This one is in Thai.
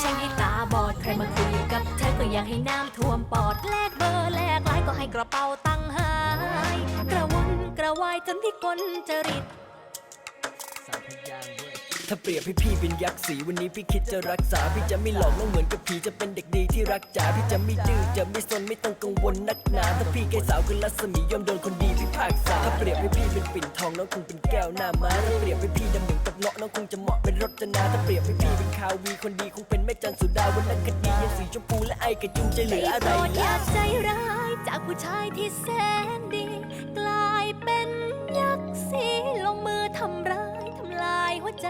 ใช่ให้ตาบอด ใครมาคุยกับเธอก็อยากให้น้ำท่วมปอด แลกเบอร์แลกไลน์ก็ให้กระเป๋าตังค์หาย กระวนกระวายจนพิกลจริต ถ้าเปรียบให้พี่เป็นยักษ์สีวันนี้พี่คิดจะรักษา พี่จะไม่หลอกน้องเหมือนกับผีจะเป็นเด็กดีที่รักจ๋าพี่จะไม่ดื้อจะไม่สนไม่ต้องกังวลนักหนาถ้าพี่แค่สาวคือรัศมียอมโดนคนดีพิพากษาถ้าเปรียบให้พี่เป็นปิ่นทองน้องคงเป็นแก้วหน้าม้าถ้าเปรียบให้พี่ดำ เงาะน้องคงจะเหมาะเป็นรถจนาถ้าเปรียบไม่พี่เป็นคาวีคนดีคงเป็นแม่จันสุดาวันนั้นคดียังสีชมพูและไอกระจุงใจเหลืออะไรอย่าใจร้ายจากผู้ชายที่แสนดี กลายเป็นยักษ์สีลงมือทำร้ายทำลายหัวใจ